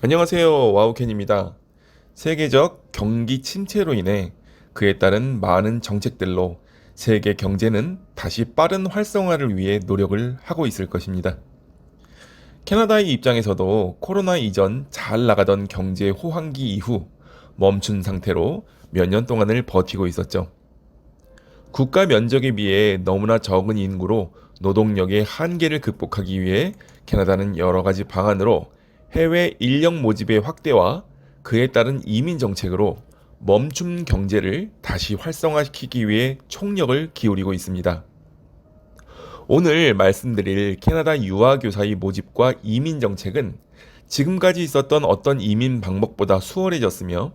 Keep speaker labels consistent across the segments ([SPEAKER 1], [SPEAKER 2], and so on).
[SPEAKER 1] 안녕하세요. 와우캔입니다. 세계적 경기 침체로 인해 그에 따른 많은 정책들로 세계 경제는 다시 빠른 활성화를 위해 노력을 하고 있을 것입니다. 캐나다의 입장에서도 코로나 이전 잘 나가던 경제 호황기 이후 멈춘 상태로 몇 년 동안을 버티고 있었죠. 국가 면적에 비해 너무나 적은 인구로 노동력의 한계를 극복하기 위해 캐나다는 여러 가지 방안으로 해외 인력 모집의 확대와 그에 따른 이민 정책으로 멈춤 경제를 다시 활성화시키기 위해 총력을 기울이고 있습니다. 오늘 말씀드릴 캐나다 유아교사의 모집과 이민 정책은 지금까지 있었던 어떤 이민 방법보다 수월해졌으며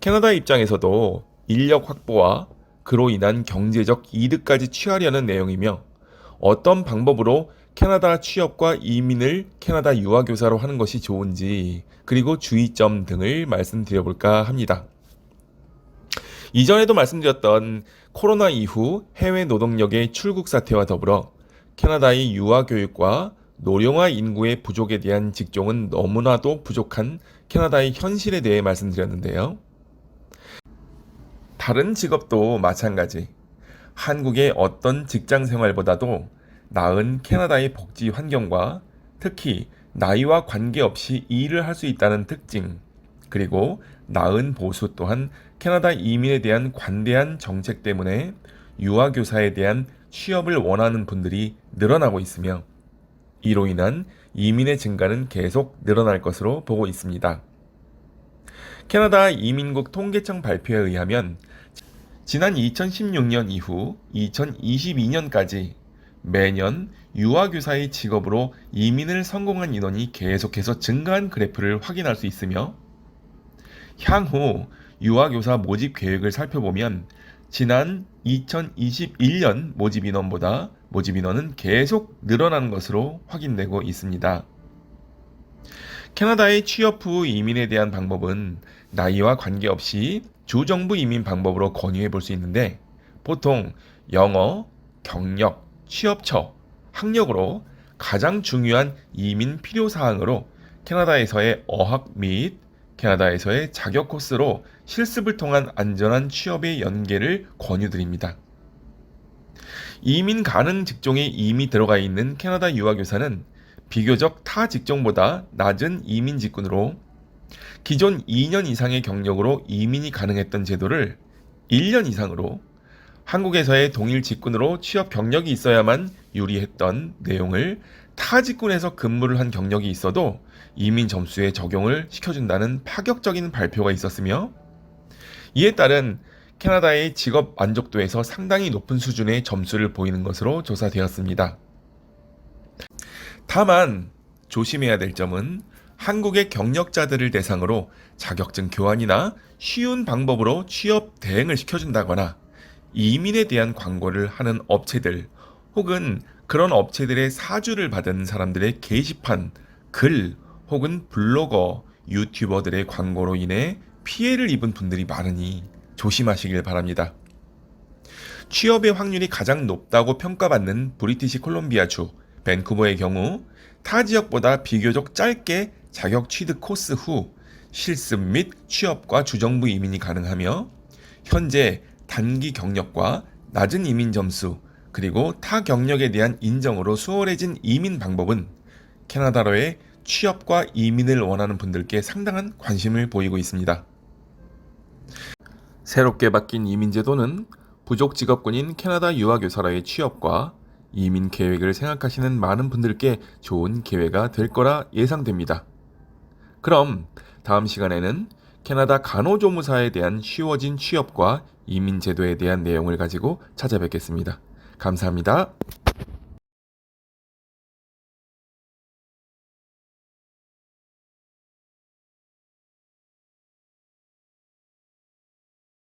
[SPEAKER 1] 캐나다 입장에서도 인력 확보와 그로 인한 경제적 이득까지 취하려는 내용이며 어떤 방법으로 캐나다 취업과 이민을 캐나다 유아교사로 하는 것이 좋은지 그리고 주의점 등을 말씀드려볼까 합니다. 이전에도 말씀드렸던 코로나 이후 해외 노동력의 출국 사태와 더불어 캐나다의 유아 교육과 노령화 인구의 부족에 대한 직종은 너무나도 부족한 캐나다의 현실에 대해 말씀드렸는데요. 다른 직업도 마찬가지. 한국의 어떤 직장 생활보다도 나은 캐나다의 복지 환경과 특히 나이와 관계없이 일을 할 수 있다는 특징, 그리고 나은 보수 또한 캐나다 이민에 대한 관대한 정책 때문에 유아교사에 대한 취업을 원하는 분들이 늘어나고 있으며 이로 인한 이민의 증가는 계속 늘어날 것으로 보고 있습니다. 캐나다 이민국 통계청 발표에 의하면 지난 2016년 이후 2022년까지 매년 유아교사의 직업으로 이민을 성공한 인원이 계속해서 증가한 그래프를 확인할 수 있으며 향후 유아교사 모집 계획을 살펴보면 지난 2021년 모집 인원보다 모집 인원은 계속 늘어나는 것으로 확인되고 있습니다. 캐나다의 취업 후 이민에 대한 방법은 나이와 관계없이 주정부 이민 방법으로 권유해 볼 수 있는데 보통 영어, 경력, 취업처, 학력으로 가장 중요한 이민 필요 사항으로 캐나다에서의 어학 및 캐나다에서의 자격 코스로 실습을 통한 안전한 취업의 연계를 권유드립니다. 이민 가능 직종에 이미 들어가 있는 캐나다 유아교사는 비교적 타 직종보다 낮은 이민 직군으로 기존 2년 이상의 경력으로 이민이 가능했던 제도를 1년 이상으로 한국에서의 동일 직군으로 취업 경력이 있어야만 유리했던 내용을 타 직군에서 근무를 한 경력이 있어도 이민 점수에 적용을 시켜준다는 파격적인 발표가 있었으며 이에 따른 캐나다의 직업 만족도에서 상당히 높은 수준의 점수를 보이는 것으로 조사되었습니다. 다만 조심해야 될 점은 한국의 경력자들을 대상으로 자격증 교환이나 쉬운 방법으로 취업 대행을 시켜준다거나 이민에 대한 광고를 하는 업체들 혹은 그런 업체들의 사주를 받은 사람들의 게시판, 글 혹은 블로거, 유튜버들의 광고로 인해 피해를 입은 분들이 많으니 조심하시길 바랍니다. 취업의 확률이 가장 높다고 평가받는 브리티시 콜롬비아주 밴쿠버의 경우 타 지역보다 비교적 짧게 자격 취득 코스 후 실습 및 취업과 주정부 이민이 가능하며 현재 단기 경력과 낮은 이민 점수 그리고 타 경력에 대한 인정으로 수월해진 이민 방법은 캐나다로의 취업과 이민을 원하는 분들께 상당한 관심을 보이고 있습니다. 새롭게 바뀐 이민 제도는 부족 직업군인 캐나다 유아교사라의 취업과 이민 계획을 생각하시는 많은 분들께 좋은 기회가 될 거라 예상됩니다. 그럼 다음 시간에는 캐나다 간호조무사에 대한 쉬워진 취업과 이민 제도에 대한 내용을 가지고 찾아뵙겠습니다. 감사합니다.